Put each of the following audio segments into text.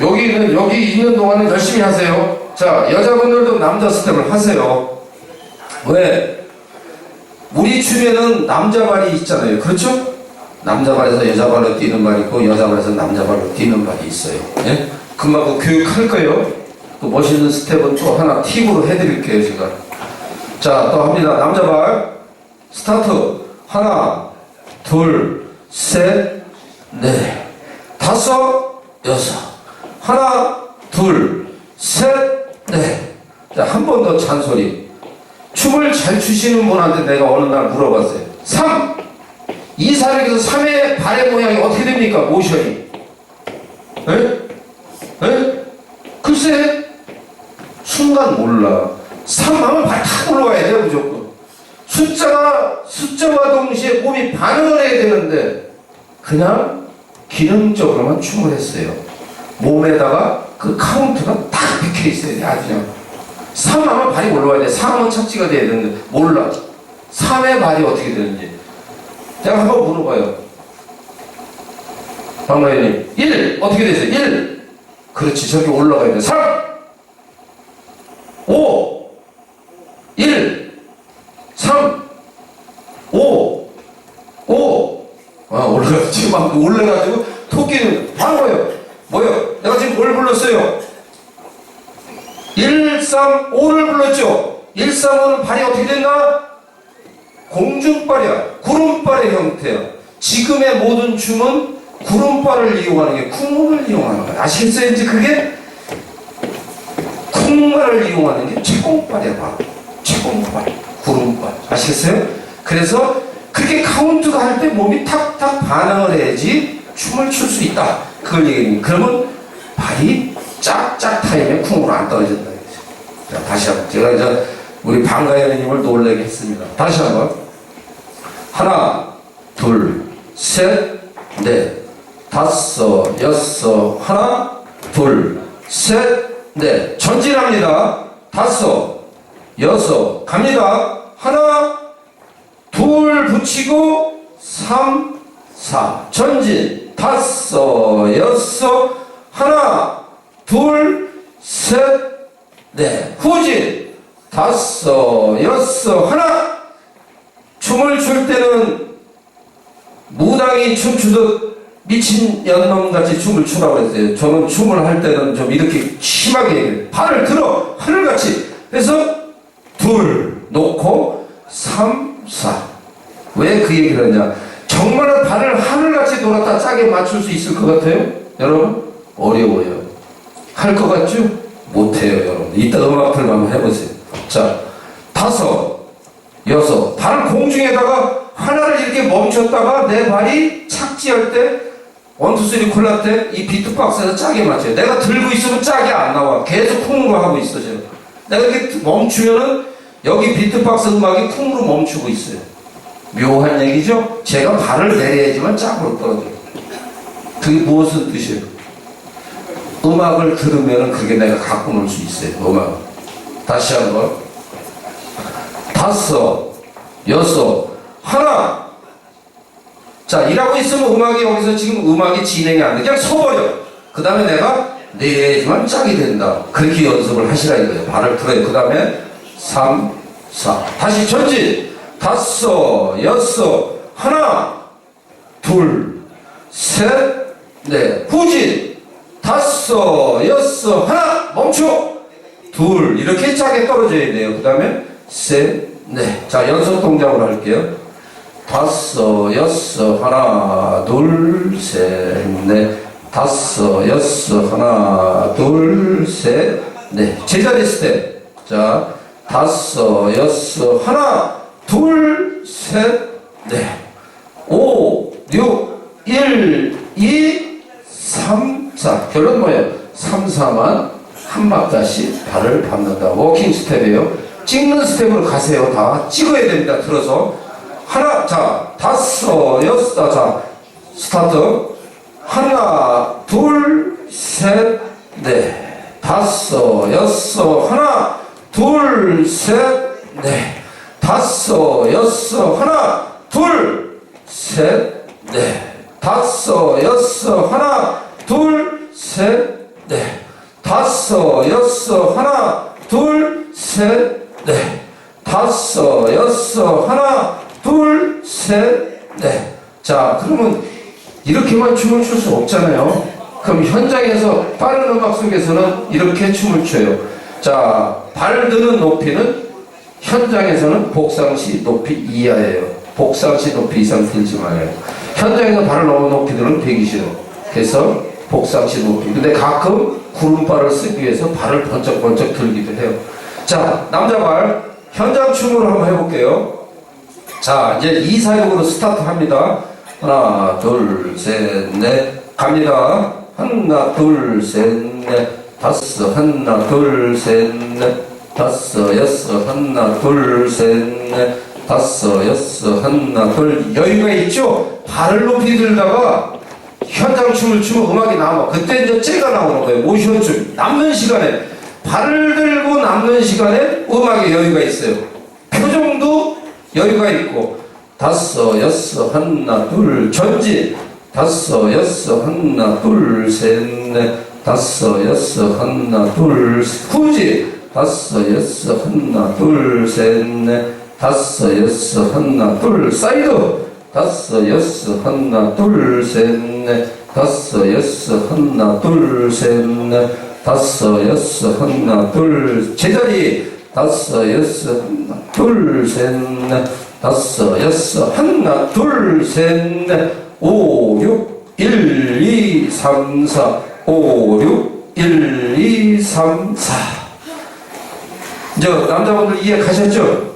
여기는 여기 있는 동안은 열심히 하세요. 자 여자분들도 남자 스텝을 하세요. 왜? 우리 춤에는 남자 발이 있잖아요. 그렇죠? 남자 발에서 여자 발로 뛰는 발이 있고 여자 발에서 남자 발로 뛰는 발이 있어요. 예? 금방 그 교육할 거예요. 그 멋있는 스텝은 또 하나 팁으로 해드릴게요 제가. 자 또 합니다. 남자 발 스타트 하나 둘 셋 넷 다섯 여섯 하나 둘 셋 넷 자 한 번더 잔소리. 춤을 잘 추시는 분한테 내가 어느 날 물어봤어요. 3 이사력에서 3의 발의 모양이 어떻게 됩니까? 모션이. 에? 에? 글쎄. 순간 몰라. 3 하면 발탁 올라가야 돼요 무조건. 숫자가 숫자와 동시에 몸이 반응을 해야 되는데 그냥 기능적으로만 춤을 했어요. 몸에다가 그 카운트가 딱 박혀 있어야 돼. 아주 그냥 3 하면 발이 올라와야 돼. 4 하면 착지가 돼야 되는데 몰라. 3의 발이 어떻게 되는지. 제가 한번 물어봐요. 박마연님 1 어떻게 되세요? 1 그렇지 저기 올라가야 돼. 3 5 1 3 5 5 아, 올라가 지금 막 올라가지고 토끼는 하는 거예요. 뭐요? 뭘 불렀어요? 1, 3, 5를 불렀죠? 1, 3, 5는 발이 어떻게 됐나? 공중발이야. 구름발의 형태야. 지금의 모든 춤은 구름발을 이용하는 게 쿵을 이용하는 거야. 아시겠어요? 이제 그게 쿵발을 이용하는 게 채공발이야. 바로. 채공발, 구름발. 아시겠어요? 그래서 그렇게 카운트가 할 때 몸이 탁탁 반응을 해야지 춤을 출 수 있다. 그걸 얘기해요. 그러면 발이 짝짝 타이면 쿵으로 안 떨어진다. 자, 다시 한번. 제가 이제 우리 방가연님을 놀래게 했습니다. 다시 한번. 하나, 둘, 셋, 넷, 다섯, 여섯, 하나, 둘, 셋, 넷. 전진합니다. 다섯, 여섯, 갑니다. 하나, 둘 붙이고 삼, 사 전진 다섯 여섯 하나 둘 셋 넷 후진 다섯 여섯 하나 춤을 출 때는 무당이 춤추듯 미친 연놈같이 춤을 추라고 했어요. 저는 춤을 할 때는 좀 이렇게 심하게. 발을 들어 하늘같이 해서 둘 놓고 삼, 사. 왜 그 얘기를 하냐? 정말 발을 하늘같이 돌았다 짜게 맞출 수 있을 것 같아요? 여러분? 어려워요. 할 것 같죠? 못해요, 여러분. 이따 음악 틀면 한번 해보세요. 자, 다섯, 여섯. 발 공중에다가 하나를 이렇게 멈췄다가 내 발이 착지할 때 원투 쓰리 콜라 때 이 비트박스에서 짜게 맞춰요. 내가 들고 있으면 짜게 안 나와. 계속 콩으로 하고 있어, 지금. 내가 이렇게 멈추면은 여기 비트박스 음악이 쿵으로 멈추고 있어요. 묘한 얘기죠? 제가 발을 내려야지만 짝으로 떨어져요. 그게 무엇을 뜻이에요? 음악을 들으면 그게 내가 갖고 놀수 있어요. 음악. 다시 한 번. 다섯, 여섯, 하나. 자, 일하고 있으면 음악이 여기서 지금 음악이 진행이 안 돼. 그냥 서버려. 그 다음에 내가 내야지만 짝이 된다. 그렇게 연습을 하시라 이거예요. 발을 들어요. 그 다음에 3, 4. 다시 전진. 다섯, 여섯, 하나, 둘, 셋, 넷. 후진. 다섯, 여섯, 하나, 멈춰. 둘. 이렇게 짜게 떨어져야 돼요. 그 다음에 셋, 넷. 자, 연속 동작으로 할게요. 다섯, 여섯, 하나, 둘, 셋, 넷. 다섯, 여섯, 하나, 둘, 셋, 넷. 제자리 스텝. 자, 다섯, 여섯, 하나, 둘, 셋, 넷. 오, 육, 일. 결론 뭐예요? 삼, 사만 한 박자씩 발을 밟는다. 워킹 스텝이에요. 찍는 스텝으로 가세요. 다 찍어야 됩니다. 들어서. 하나, 자, 다섯, 여섯, 자, 스타트. 하나, 둘, 셋, 넷. 다섯, 여섯, 하나, 둘, 셋, 넷. 다섯, 여섯, 하나, 둘, 셋, 넷. 다섯, 여섯, 하나, 둘, 셋, 넷, 다섯, 여섯, 하나, 둘, 셋, 넷, 다섯, 여섯, 하나, 둘, 셋, 넷. 자, 그러면 이렇게만 춤을 출 수 없잖아요. 그럼 현장에서 빠른 음악 속에서는 이렇게 춤을 춰요. 자, 발 드는 높이는 현장에서는 복상시 높이 이하예요. 복상시 높이 이상 들지 마요. 현장에서 발을 너무 높이 들면 되기 싫어. 그래서 복상시 높이. 근데 가끔 구름발을 쓰기 위해서 발을 번쩍번쩍 들기도 해요. 자, 남자 발 현장 춤으로 한번 해볼게요. 자, 이제 이사역으로 스타트 합니다. 하나, 둘, 셋, 넷. 갑니다. 하나, 둘, 셋, 넷. 다섯, 하나, 둘, 셋, 넷. 다섯, 여섯, 하나, 둘, 셋, 넷. 다섯, 여섯, 하나, 둘. 여유가 있죠? 발을 높이 들다가 현장 춤을 추면 음악이 나와. 그때 이제 째가 나오는 거예요. 모션 춤. 남는 시간에. 발을 들고 남는 시간에 음악에 여유가 있어요. 표정도 여유가 있고 다섯 여섯 하나 둘 전진 다섯 여섯 하나 둘셋넷 다섯 여섯 하나 둘 후지 다섯 여섯 하나 둘셋넷 다섯 여섯 하나 둘 사이드 다섯 여섯 하나 둘셋 넷 다섯 여섯 하나 둘 셋 넷 다섯 여섯 하나 둘 제자리. 다섯 여섯 하나 둘 셋 넷 다섯 여섯 하나 둘 셋 넷. 오 육 일, 이, 삼, 사. 오 육 일, 이, 삼, 사. 이제 남자분들 이해 가셨죠?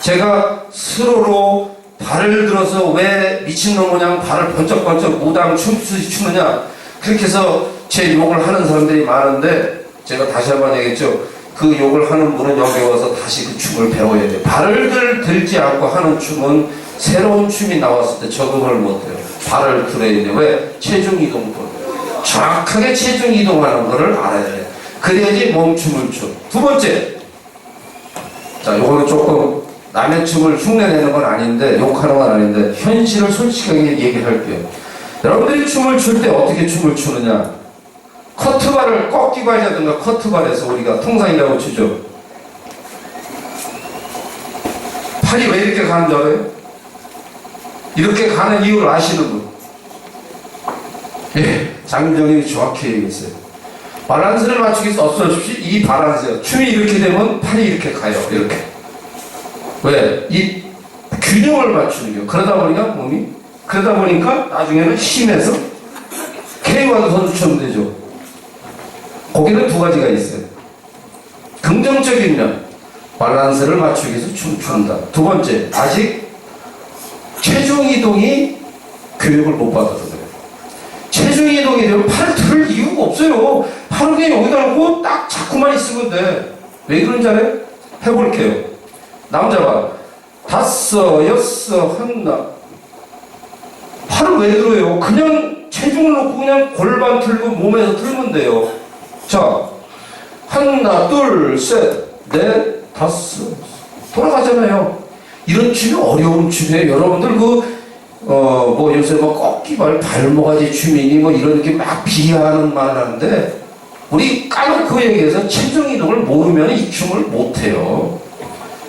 제가 스로로 발을 들어서 왜 미친놈 모양 발을 번쩍번쩍 무당 춤추듯이 추느냐? 그렇게 해서 제 욕을 하는 사람들이 많은데 제가 다시 한 번 얘기했죠. 그 욕을 하는 분은 여기 와서 다시 그 춤을 배워야 돼요. 발을 들, 들지 않고 하는 춤은 새로운 춤이 나왔을 때 적응을 못해요. 발을 들어야 돼요. 왜? 체중 이동법 정확하게 체중 이동하는 거를 알아야 돼요. 그래야지 몸춤을 춰두 번째. 자 요거는 조금 남의 춤을 흉내내는 건 아닌데 욕하는 건 아닌데 현실을 솔직하게 얘기를 할게요. 여러분들이 춤을 출 때 어떻게 춤을 추느냐? 커트발을 꺾기발이라든가 커트발에서 우리가 통상이라고 치죠. 팔이 왜 이렇게 가는 줄 알아요? 이렇게 가는 이유를 아시는 분? 예, 장정님이 정확히 얘기했어요. 밸런스를 맞추기 위해서 어쩔 수 없이 이 밸런스요. 춤이 이렇게 되면 팔이 이렇게 가요. 이렇게. 왜? 이 균형을 맞추는 게 그러다 보니까 몸이 그러다 보니까 나중에는 힘에서 K1 선수처럼 되죠. 거기는 두 가지가 있어요. 긍정적인 면 밸런스를 맞추기 위해서 춤춘다. 두 번째 아직 체중 이동이 교육을 못 받아서 그래요. 체중 이동이 되면 팔을 들 이유가 없어요. 팔을 그냥 여기다 놓고 딱 자꾸만 있으면 돼. 왜 그런지 알아요? 해볼게요. 남자 봐. 다섯, 여섯, 하나. 팔을 왜 들어요? 그냥 체중을 놓고 그냥 골반 틀고 몸에서 틀면 돼요. 자, 하나, 둘, 셋, 넷, 다섯. 돌아가잖아요. 이런 춤이 어려운 춤이에요. 여러분들 그, 어, 뭐 요새 뭐 꺾기발, 발모가지 춤이니 뭐 이런 게막 비하하는 말 하는데 우리 까놓고 얘기해서 체중 이동을 모르면 이 춤을 못해요.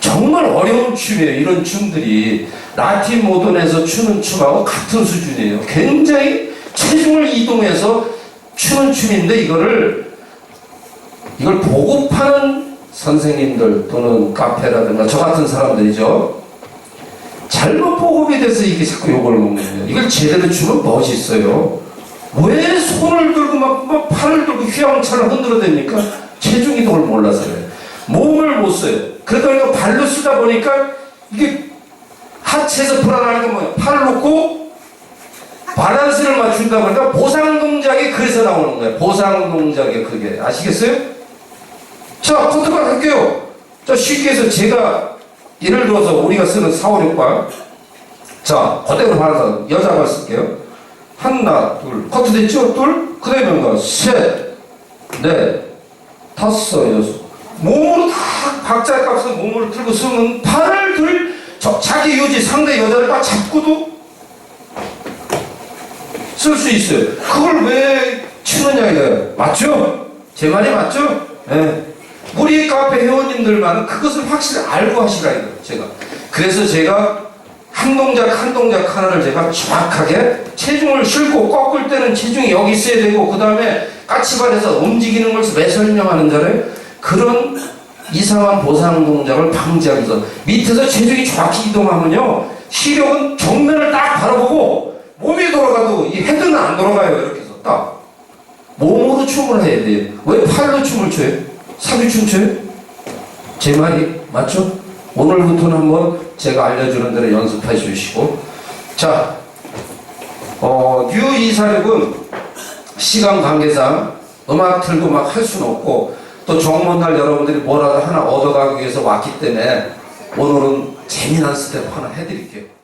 정말 어려운 춤이에요. 이런 춤들이 라틴 모던에서 추는 춤하고 같은 수준이에요. 굉장히 체중을 이동해서 추는 춤인데 이거를 이걸 보고 파는 선생님들 또는 카페라든가 저 같은 사람들이죠. 잘못 보급이 돼서 이게 자꾸 욕을 먹는 거예요. 이걸 제대로 추면 멋있어요. 왜 손을 들고 막, 막 팔을 들고 휘황찬을 흔들어댑니까? 체중 이동을 몰라서 그래요. 몸을 못 써요. 그러다 보니까 발로 쓰다 보니까 이게 하체에서 불안하는 게 뭐예요? 팔을 놓고 바란스를 맞춘다 보니까 보상 동작이 그래서 나오는 거예요. 보상 동작이 그게. 아시겠어요? 자, 컨트롤 할게요. 자, 쉽게 해서 제가 예를 들어서 우리가 쓰는 4, 5, 6발. 자, 그대로 발라서 여자발 쓸게요. 하나, 둘. 커트 됐죠? 둘. 그 다음에 셋, 넷, 다섯, 여섯. 몸으로 다 박자의 값은 몸을 들고 쓰면 팔을 들 저, 자기 유지 상대 여자를 딱 잡고도 쓸 수 있어요. 그걸 왜 치는 이야기예요. 맞죠? 제 말이 맞죠? 예. 우리 카페 회원님들만은 그것을 확실히 알고 하시라 이거예요, 제가. 그래서 제가 한 동작 한 동작 하나를 제가 정확하게 체중을 싣고 꺾을 때는 체중이 여기 있어야 되고 그 다음에 까치발에서 움직이는 것을 왜 설명하는 자를 그런 이상한 보상 동작을 방지하면서 밑에서 체중이 정확히 이동하면요 시력은 정면을 딱 바라보고 몸이 돌아가도 이 헤드는 안 돌아가요 이렇게 해서 딱 몸으로 춤을 해야 돼요 왜 팔로 춤을 춰요? 사기춤 춰요? 제 말이 맞죠? 오늘부터는 한번 제가 알려주는 대로 연습해 주시고 자 어, 뉴 이사력은 시간 관계상 음악 틀고 막 할 수는 없고 또 정문날 여러분들이 뭐라도 하나 얻어가기 위해서 왔기 때문에 오늘은 재미난 스텝 하나 해드릴게요.